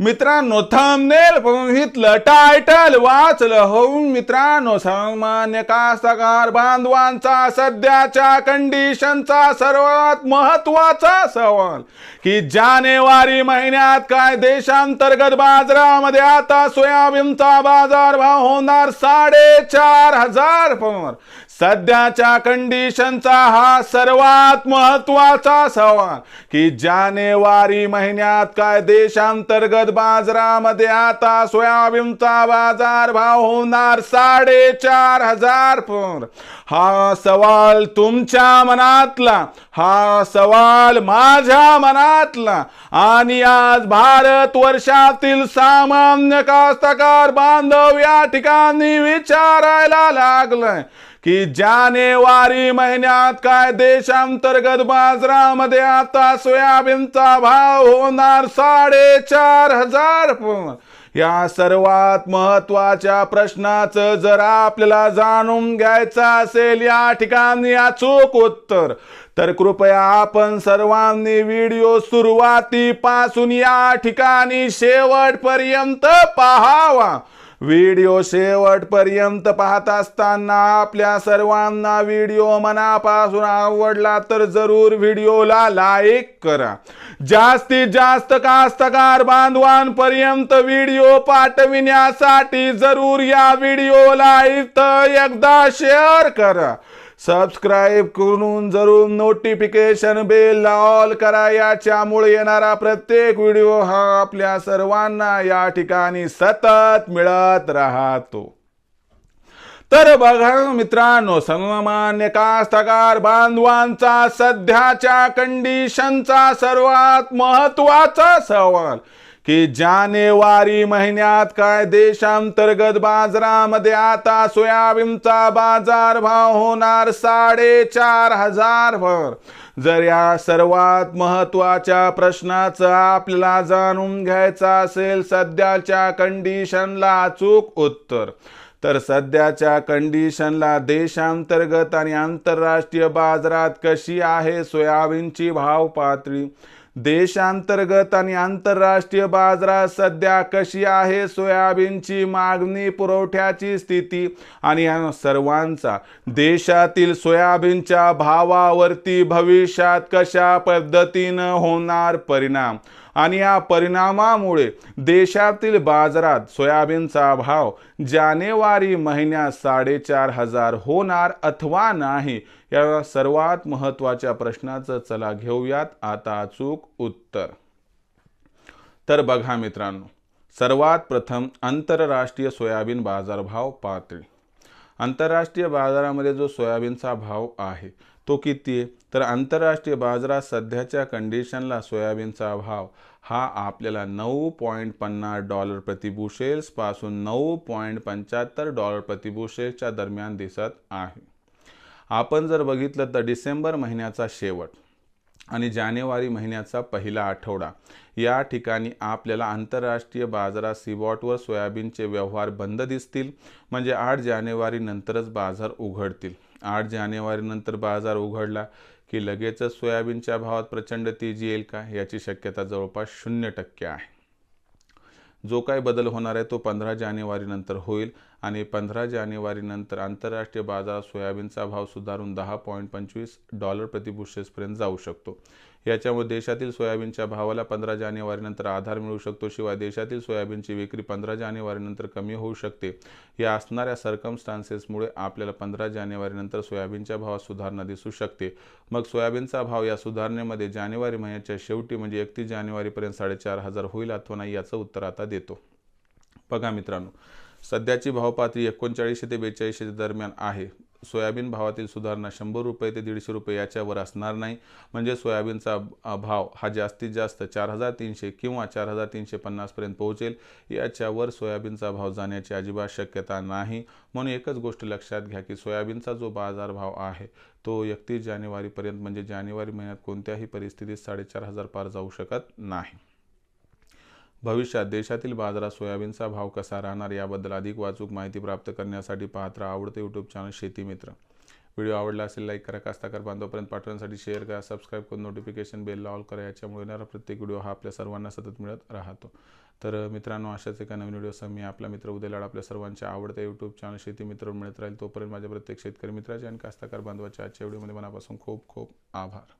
मित्रांनो थंबनेल बघितलं टायटल वाचलं. होऊन मित्रांनो सामान्य कास्तकार बांधवांचा सध्याच्या कंडिशनचा सर्वात महत्त्वाचा सवाल की जानेवारी महिन्यात काय देशांतर्गत बाजारामध्ये आता सोयाबीनचा बाजार भाव होणार साडेचार हजार सध्याच्या कंडिशनचा हा सर्वात महत्त्वाचा सवाल. की जानेवारी महिन्यात काय देशांतर्गत बाजारामध्ये आता सोयाबीनचा बाजार भाव होणार साडेचार हजार पर हा सवाल तुमच्या मनातला हा सवाल माझ्या मनातला. आणि आज भारत वर्षातील सामान्य कास्तकार बांधव या ठिकाणी विचारायला लागलाय. की जानेवारी महिन्यात काय देशांतर्गत बाजारामध्ये आता सोयाबीनचा भाव होणार साडेचार हजार? या सर्वात महत्त्वाच्या प्रश्नाचं जर आपल्याला जाणून घ्यायचं असेल या ठिकाणी अचूक उत्तर. तर कृपया आपण सर्वांनी व्हिडिओ सुरुवातीपासून या ठिकाणी शेवटपर्यंत पाहावा. व्हिडिओ शेवटपर्यंत पाहत असताना आपल्या सर्वांना व्हिडिओ मनापासून आवडला तर जरूर व्हिडिओला लाईक करा. जास्तीत जास्त कास्तकार बांधवांपर्यंत व्हिडिओ पाठविण्यासाठी जरूर या व्हिडिओला इथं एकदा शेअर करा. सबस्क्राईब करून जरूर नोटिफिकेशन बेल ऑल करा. याच्यामुळे येणारा प्रत्येक व्हिडिओ हा आपल्या सर्वांना या ठिकाणी सतत मिळत राहतो. तर बघा मित्रांनो सन्मान्य कास्तकार बांधवांचा सध्याच्या कंडिशनचा सर्वात महत्त्वाचा सवाल. की जानेवारी महिन्यात काय देशांतर्गत बाजारामध्ये आता सोयाबीनचा बाजार भाव होणार साडेचार हजार भर. जर या सर्वात महत्त्वाच्या प्रश्नाचं आपल्याला जाणून घ्यायचं असेल सध्याच्या कंडिशनला अचूक उत्तर. तर सध्याच्या कंडिशनला देशांतर्गत आणि आंतरराष्ट्रीय बाजारात कशी आहे सोयाबीनची भाव पातळी? देशांतर्गत आणि आंतरराष्ट्रीय बाजारात सध्या कशी आहे सोयाबीनची मागणी पुरवठ्याची स्थिती आणि या सर्वांचा देशातील सोयाबीनच्या भावावरती भविष्यात कशा पद्धतीनं होणार परिणाम? आणि या परिणामामुळे देशातील बाजारात सोयाबीनचा भाव जानेवारी महिन्यात साडेचार हजार होणार अथवा नाही या सर्वात महत्त्वाच्या प्रश्नाचं चला घेऊयात आता अचूक उत्तर. तर बघा मित्रांनो सर्वात प्रथम आंतरराष्ट्रीय सोयाबीन बाजारभाव पातळी आंतरराष्ट्रीय बाजारामध्ये जो सोयाबीनचा भाव आहे तो किती आहे? तर आंतरराष्ट्रीय बाजारात सध्याच्या कंडिशनला सोयाबीनचा भाव हा आपल्याला नऊ पॉईंट पन्नास डॉलर प्रतिबुशेल्सपासून नऊ पॉईंट पंच्याहत्तर डॉलर प्रतिबुशेल्सच्या दरम्यान दिसत आहे. आपण जर बघितलं तर डिसेंबर महिन्याचा शेवट आणि जानेवारी महिन्याचा पहिला आठवडा या ठिकाणी आपल्याला आंतरराष्ट्रीय बाजारात सीबॉटवर सोयाबीनचे व्यवहार बंद दिसतील. म्हणजे आठ जानेवारी नंतरच बाजार उघडतील. आठ जानेवारीनंतर बाजार उघडला. की लगेचच सोयाबीनच्या भावात प्रचंड तेजी येईल का? याची शक्यता जवळपास शून्य टक्के आहे. जो काही बदल होणार आहे तो पंधरा जानेवारीनंतर होईल आणि पंधरा जानेवारीनंतर आंतरराष्ट्रीय बाजारात सोयाबीनचा भाव सुधारून दहा पॉईंट पंचवीस डॉलर प्रतिबुशेसपर्यंत जाऊ शकतो. याच्यामुळे देशातील सोयाबीनच्या भावाला पंधरा जानेवारीनंतर आधार मिळू शकतो. शिवाय देशातील सोयाबीनची विक्री पंधरा जानेवारीनंतर कमी होऊ शकते. या असणाऱ्या सर्कमस्टान्सेसमुळे आपल्याला पंधरा जानेवारीनंतर सोयाबीनच्या भावात सुधारणा दिसू शकते. मग सोयाबीनचा भाव या सुधारणेमध्ये जानेवारी महिन्याच्या शेवटी म्हणजे एकतीस जानेवारीपर्यंत साडेचार हजार होईल अथवा नाही याचं उत्तर आता देतो. बघा मित्रांनो सध्याची भावपातळी एकोणचाळीसशे ते बेचाळीसशे दरम्यान आहे. सोयाबीन भावातील सुधारणा शंभर रुपये ते दीडशे रुपये याच्यावर असणार नाही. म्हणजे सोयाबीनचा भाव हा जास्तीत जास्त चार हजार तीनशे किंवा चार हजार तीनशे पन्नासपर्यंत पोहोचेल. याच्यावर सोयाबीनचा भाव जाण्याची अजिबात शक्यता नाही. म्हणून एकच गोष्ट लक्षात घ्या की सोयाबीनचा जो बाजारभाव आहे तो एकतीस जानेवारीपर्यंत म्हणजे जानेवारी महिन्यात कोणत्याही परिस्थितीत साडेचार हजार पार जाऊ शकत नाही. भविष्यात देशातील बाजारात सोयाबीनचा भाव कसा राहणार याबद्दल अधिक वाचूक माहिती प्राप्त करण्यासाठी पाहत राहा आवडते यूट्यूब चॅनल शेतीमित्र व्हिडिओ आवडला असेल लाईक करा कास्ताकार बांधवापर्यंत पाठवण्यासाठी शेअर करा सबस्क्राईब करून नोटिफिकेशन बेल ऑल करा याच्यामुळे येणारा प्रत्येक व्हिडिओ हा आपल्या सर्वांना सतत मिळत राहतो. तर मित्रांनो अशाच एका नवीन व्हिडिओसह मी आपला मित्र उदय लाड आपल्या सर्वांच्या आवडत्या यूट्यूब चॅनल शेती मित्र मिळत राहील. तोपर्यंत माझ्या प्रत्येक शेतकरी मित्राचे आणि कास्ताकार बांधवाच्या आजच्या व्हिडिओमध्ये मनापासून खूप खूप आभार.